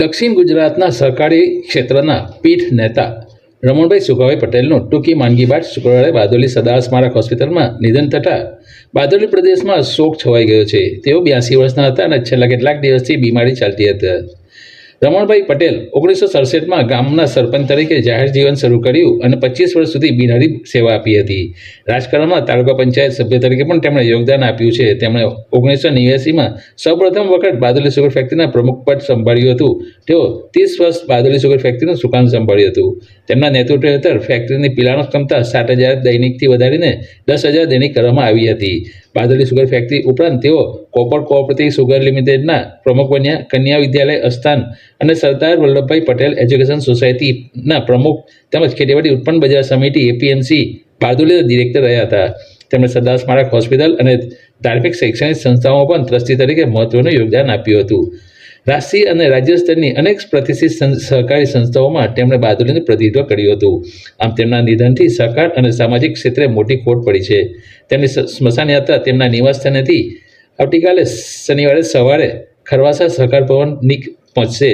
દક્ષિણ ગુજરાતના સહકારી ક્ષેત્રના પીઠ નેતા રમણભાઈ સુખાભાઈ પટેલનું ટૂંકી માંદગી બાદ શુક્રવારે બારડોલી સદા સ્મારક હોસ્પિટલમાં નિધન થતાં બારડોલી પ્રદેશમાં શોક છવાઈ ગયો છે. તેઓ બ્યાસી વર્ષના હતા અને છેલ્લા કેટલાક દિવસથી બીમારી ચાલતી હતી. રમણભાઈ પટેલ ઓગણીસો સડસઠમાં ગામના સરપંચ તરીકે જાહેર જીવન શરૂ કર્યું અને પચીસ વર્ષ સુધી બિનહરી સેવા આપી હતી. રાજકારણમાં તાલુકા પંચાયત સભ્ય તરીકે પણ તેમણે યોગદાન આપ્યું છે. તેમણે ઓગણીસો નેવ્યાસીમાં સૌપ્રથમ વખત બાદલી સુગર ફેક્ટરીના પ્રમુખ પદ સંભાળ્યું હતું. તેઓ ત્રીસ વર્ષ બાદલી સુગર ફેક્ટરીનું સુકાન સંભાળ્યું હતું. તેમના નેતૃત્વ હેઠળ ફેક્ટરીની પીલાણ ક્ષમતા સાત હજાર દૈનિકથી વધારીને દસ હજાર દૈનિક કરવામાં આવી હતી. બાદલી સુગર ફેક્ટરી ઉપરાંત તેઓ કોપર કોઓપરેટિવ સુગર લિમિટેડના પ્રમુખ બન્યા. કન્યા વિદ્યાલય અસ્થાન અને સરદાર વલ્લભભાઈ પટેલ એજ્યુકેશન સોસાયટીના પ્રમુખ તેમજ ખેતીવાડી ઉત્પન્ન બજાર સમિતિ એપીએમસી બારદોલીના ડિરેક્ટર રહ્યા હતા. તેમણે સરદાર સ્મારક હોસ્પિટલ અને ધાર્મિક શૈક્ષણિક સંસ્થાઓમાં પણ ટ્રસ્ટી તરીકે મહત્વનું યોગદાન આપ્યું હતું. રાષ્ટ્રીય અને રાજ્ય સ્તરની અનેક પ્રતિષ્ઠિત સહકારી સંસ્થાઓમાં તેમણે બહાદુરીનું પ્રતિનિધિત્વ કર્યું હતું. આમ તેમના નિધનથી સહકાર અને સામાજિક ક્ષેત્રે મોટી ખોટ પડી છે. તેમની સ્મશાન યાત્રા તેમના નિવાસસ્થાનેથી આવતીકાલે શનિવારે સવારે ખરવાસા સહકાર ભવન નીક પહોંચશે.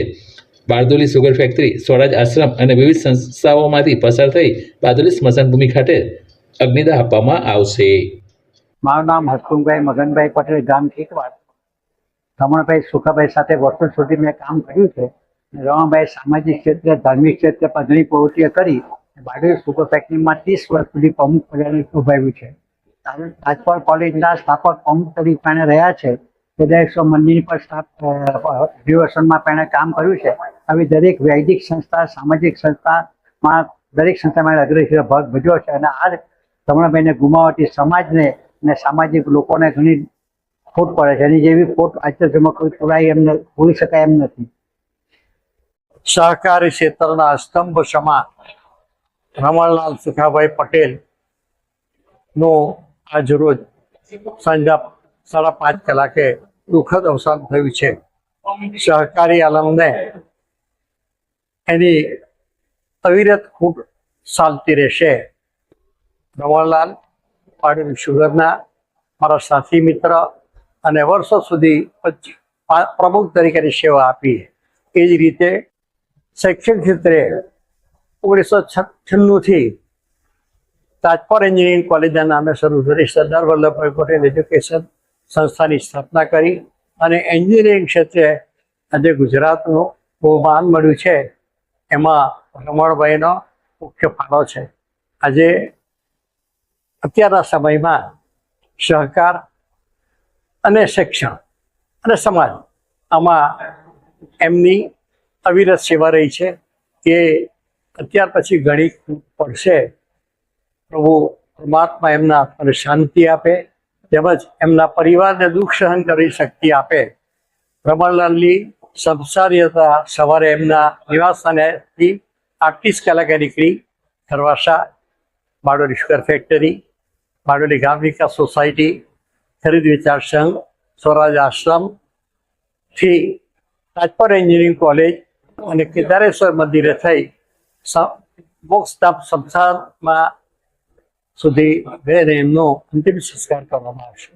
બારદોલી સુગર ફેક્ટરી, સ્વરાજ આશ્રમ અને વિવિધ સંસ્થાઓમાંથી પસાર થઈ બારદોલી સ્મશાન ભૂમિ ખાતે અગ્નિદાહ આપવામાં આવશે. મારું નામ હસમુખભાઈ મગનભાઈ પટેલ ગામ ઠીકવાડ રમણભાઈ સુખાભાઈ સાથે વર્ષો સુધી મેં કામ કર્યું છે. રમણભાઈ સામાજિક ક્ષેત્રે, ધાર્મિક ક્ષેત્રે ઘણી પ્રવૃત્તિઓ કરી બારડોલી સુગર ફેક્ટરીમાં ત્રીસ વર્ષ સુધી પ્રમુખ પદાને શોભાવ્યું છે. રાજપાલ કોલેજના સ્થાપક પ્રમુખ તરીકે પણ રહ્યા છે. હૃદયસ્વ મંદિર પર સ્થાપ રિવર્સનમાં પણ કામ કર્યું છે. આવી દરેક વૈદિક સંસ્થા, સામાજિક સંસ્થામાં દરેક સંસ્થામાં અગ્રેસર ભાગ ભજવ્યો છે. અને આ રમણભાઈને ગુમાવતી સમાજને અને સામાજિક લોકોને ઘણી ખોટ પડે છે. એની જેવી ખોટ આજમાં કોઈ પૂરાઈ એમ પૂરી શકાય એમ નથી. સહકારી ક્ષેત્રના સ્તંભ સમા રમણલાલ સુખાભાઈ પટેલનું આજ રોજ સાંજા સાડા પાંચ કલાકે દુઃખદ અવસાન થયું છે. સહકારી આલમને એની અવિરત ખૂબ ચાલતી રહેશે. રમણલાલ પાટીલ સુગરના મારા સાથી મિત્ર અને વર્ષો સુધી પ્રમુખ તરીકેની સેવા આપી એ જ રીતે શૈક્ષણિક ક્ષેત્રે ઓગણીસો છન્નુંથી તાજપર એન્જિનિયરિંગ કોલેજના નામે શરૂ કરી સરદાર વલ્લભભાઈ પટેલ એજ્યુકેશન સંસ્થાની સ્થાપના કરી અને એન્જિનિયરિંગ ક્ષેત્રે આજે ગુજરાતનું બહુ માન મળ્યું છે. એમાં રમણભાઈનો મુખ્ય ફાળો છે. આજે અત્યારના સમયમાં સહકાર અને શિક્ષણ અને સમાજ. આમાં એમની અવિરત સેવા રહી છે કે અત્યાર પછી ઘણી પડશે. પ્રભુ પરમાત્મા એમના આત્માને શાંતિ આપે તેમજ એમના પરિવારને દુઃખ સહન કરી શક્તિ આપે. રમણલાલની સંસારીયતા સવારે એમના નિવાસસ્થાનેથી આઠત્રીસ કલાકે નીકળી ખરવાસા બારડોલી શુગર ફેક્ટરી, બારડોલી ગામ વિકાસ સોસાયટી ખરીદ વિચાર સંઘ સ્વરાજ આશ્રમથી રાજપર એન્જિનિયરિંગ કોલેજ અને કેદારેશ્વર મંદિરે થઈ સ- મોક્ષધામ સંસારમાં સુધી બે એમનો અંતિમ સંસ્કાર કરવામાં આવશે.